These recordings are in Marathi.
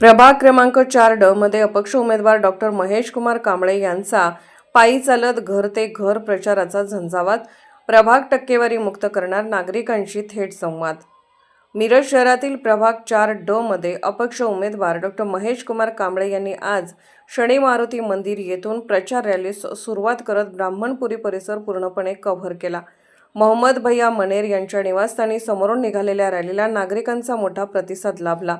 प्रभाग क्रमांक चार ड मध्ये अपक्ष उमेदवार डॉक्टर महेश कुमार कांबळे यांचा पायी चालत घर ते घर प्रचाराचा झंझावात प्रभाग टक्केवारी मुक्त करणार नागरिकांशी थेट संवाद. मिरज शहरातील प्रभाग चार ड मध्ये अपक्ष उमेदवार डॉक्टर महेश कुमार कांबळे यांनी आज शनी मारुती मंदिर येथून प्रचार रॅलीस सुरुवात करत ब्राह्मणपुरी परिसर पूर्णपणे कव्हर केला. मोहम्मद भैया मनेर यांच्या निवासस्थानी समोरून निघालेल्या रॅलीला नागरिकांचा मोठा प्रतिसाद लाभला.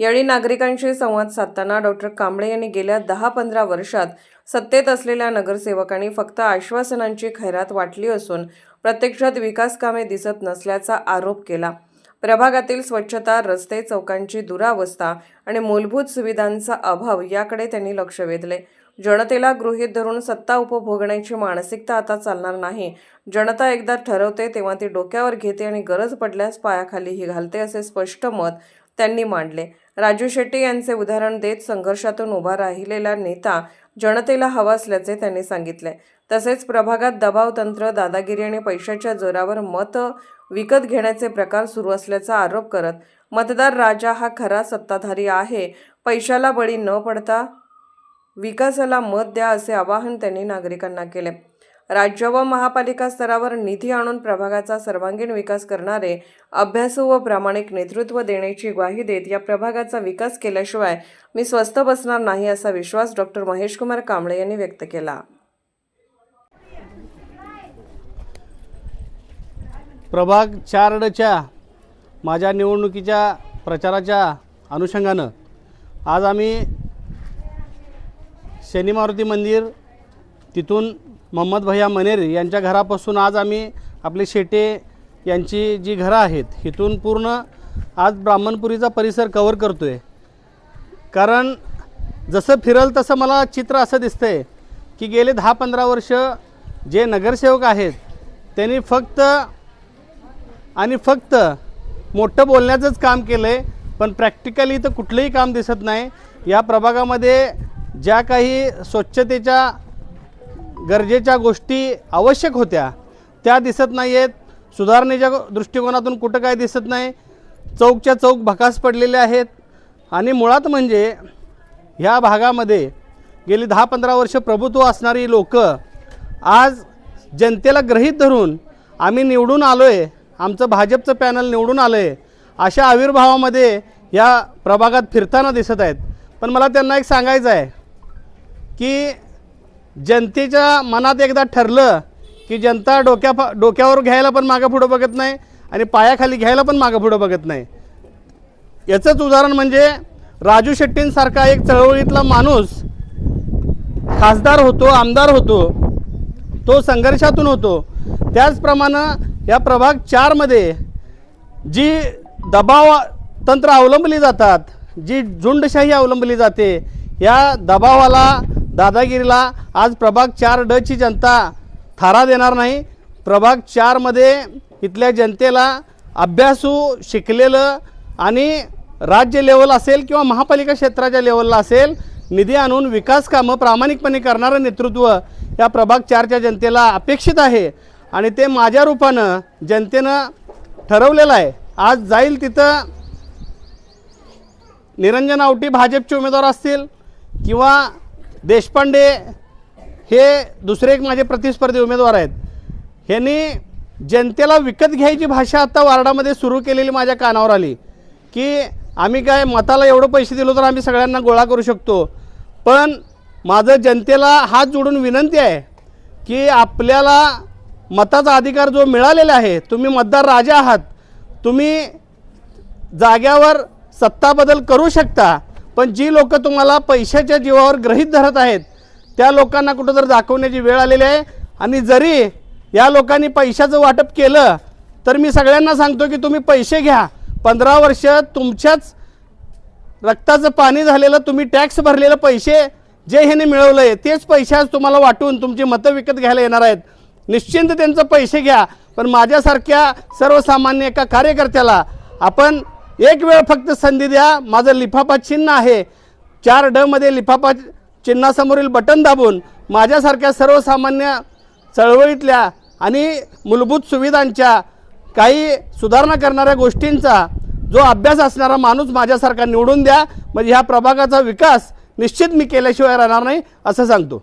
यावेळी नागरिकांशी संवाद साधताना डॉक्टर कांबळे यांनी गेल्या दहा पंधरा वर्षात सत्तेत असलेल्या नगरसेवकांनी फक्त आश्वासनांची खैरात वाटली असून प्रत्यक्षात विकास कामे दिसत नसल्याचा आरोप केला. प्रभागातील स्वच्छता रस्ते चौकांची दुरावस्था आणि मूलभूत सुविधांचा अभाव याकडे त्यांनी लक्ष वेधले. जनतेला गृहीत धरून सत्ता उपभोगण्याची मानसिकता आता चालणार नाही. जनता एकदा ठरवते तेव्हा ती डोक्यावर घेते आणि गरज पडल्यास पायाखालीही घालते असे स्पष्ट मत त्यांनी मांडले. राजू शेट्टी यांचे उदाहरण देत संघर्षातून उभा राहिलेला नेता जनतेला हवा असल्याचे त्यांनी सांगितले. तसेच प्रभागात दबाव तंत्र दादागिरी आणि पैशाच्या जोरावर मत विकत घेण्याचे प्रकार सुरू असल्याचा आरोप करत मतदार राजा हा खरा सत्ताधारी आहे पैशाला बळी न पडता विकासाला मत द्या असे आवाहन त्यांनी नागरिकांना केले. राज्य व महापालिका स्तरावर निधी आणून प्रभागाचा सर्वांगीण विकास करणारे अभ्यासू व प्रामाणिक नेतृत्व देण्याची ग्वाही देत या प्रभागाचा विकास केल्याशिवाय मी स्वस्थ बसणार नाही असा विश्वास डॉक्टर महेशकुमार कांबळे यांनी व्यक्त केला. प्रभाग चारडच्या माझ्या निवडणुकीच्या प्रचाराच्या अनुषंगानं आज आम्ही शनी मारुती मंदिर तिथून मोहम्मद भैया मनेरे यांच्या घरापासून आज आम्ही आपले शेटे यांची जी घरं आहेत इथून पूर्ण आज ब्राह्मणपुरीचा परिसर कवर करतो आहे कारण जसं फिरल तसं मला चित्र असं दिसतं आहे की गेले दहा पंधरा वर्ष जे नगरसेवक आहेत त्यांनी फक्त आणि फक्त मोठं बोलण्याचंच काम केलं आहे पण प्रॅक्टिकली तर कुठलंही काम दिसत नाही. या प्रभागामध्ये ज्या काही स्वच्छतेच्या गरजेच्या गोष्टी आवश्यक होत्या त्या दिसत नाही आहेत सुधारणेच्या दृष्टिकोनातून कुठं काय दिसत नाही. चौकच्या चौक भकास पडलेले आहेत. आणि मुळात म्हणजे ह्या भागामध्ये गेली दहा पंधरा वर्ष प्रभुत्व असणारी लोक आज जनतेला ग्रहीत धरून आम्ही निवडून आलो आहे आमचं भाजपचं पॅनल निवडून आलं आहे अशा आविर्भावामध्ये या प्रभागात फिरताना दिसत आहेत. पण मला त्यांना एक सांगायचं आहे की जनतेच्या मनात एकदा ठरलं की जनता डोक्या डोक्यावर घ्यायला पण मागं पुढं बघत नाही आणि पायाखाली घ्यायला पण मागं पुढं बघत नाही. याचंच उदाहरण म्हणजे राजू शेट्टींसारखा एक चळवळीतला माणूस खासदार होतो आमदार होतो तो संघर्षातून होतो. त्याचप्रमाणे या प्रभाग चारमध्ये जी दबाव तंत्र अवलंबली जातात जी झुंडशाही अवलंबली जाते या दबावाला दादागिरीला आज प्रभाग चार डची जनता थारा देणार नाही. प्रभाग चारमध्ये इथल्या जनतेला अभ्यासू शिकलेलं आणि राज्य लेवल असेल किंवा महापालिका क्षेत्राच्या लेवलला असेल निधी आणून विकास कामं प्रामाणिकपणे करणारं नेतृत्व या प्रभाग चारच्या जनतेला अपेक्षित आहे. आणि ते माझ्या रूपानं जनतेनं ठरवलेलं आहे. आज जाईल तिथं निरंजन आवटी भाजपचे उमेदवार असतील किंवा देशपांडे हे दुसरे एक माझे प्रतिस्पर्धी उमेदवार आहेत. ह्यांनी जनतेला विकत घ्यायची भाषा आता वार्डामध्ये सुरू केलेली माझ्या कानावर आली. की आम्ही काय मताला एवढं पैसे दिलो तर आम्ही सगळ्यांना गोळा करू शकतो. पण माझं जनतेला हात जोडून विनंती आहे की आपल्याला मताचा अधिकार जो मिळालेला आहे तुम्ही मतदार राजा आहात. तुम्ही जाग्यावर सत्ता बदल करू शकता. पण जी लोक तुम्हाला पैशाच्या जीवावर ग्रहित धरत आहेत त्या लोकांना कुठं तर दाखवण्याची वेळ आलेली आहे. आणि जरी या लोकांनी पैशाचं वाटप केलं तर मी सगळ्यांना सांगतो की तुम्ही पैसे घ्या. पंधरा वर्ष तुमच्याच रक्ताचं पाणी झालेलं तुम्ही टॅक्स भरलेलं पैसे जे ह्याने मिळवलं आहे तेच पैसे आज तुम्हाला वाटून तुमची मतं विकत घ्यायला येणार आहेत. निश्चिंत त्यांचं पैसे घ्या. पण माझ्यासारख्या सर्वसामान्य एका कार्यकर्त्याला आपण एक वेळ फक्त संधी द्या. माझं लिफाफा चिन्ह आहे. चार डमध्ये लिफाफा चिन्हासमोरील बटन दाबून माझ्यासारख्या सर्वसामान्य चळवळीतल्या आणि मूलभूत सुविधांच्या काही सुधारणा करणाऱ्या गोष्टींचा जो अभ्यास असणारा माणूस माझ्यासारखा निवडून द्या. म्हणजे ह्या प्रभागाचा विकास निश्चित मी केल्याशिवाय राहणार नाही असं सांगतो.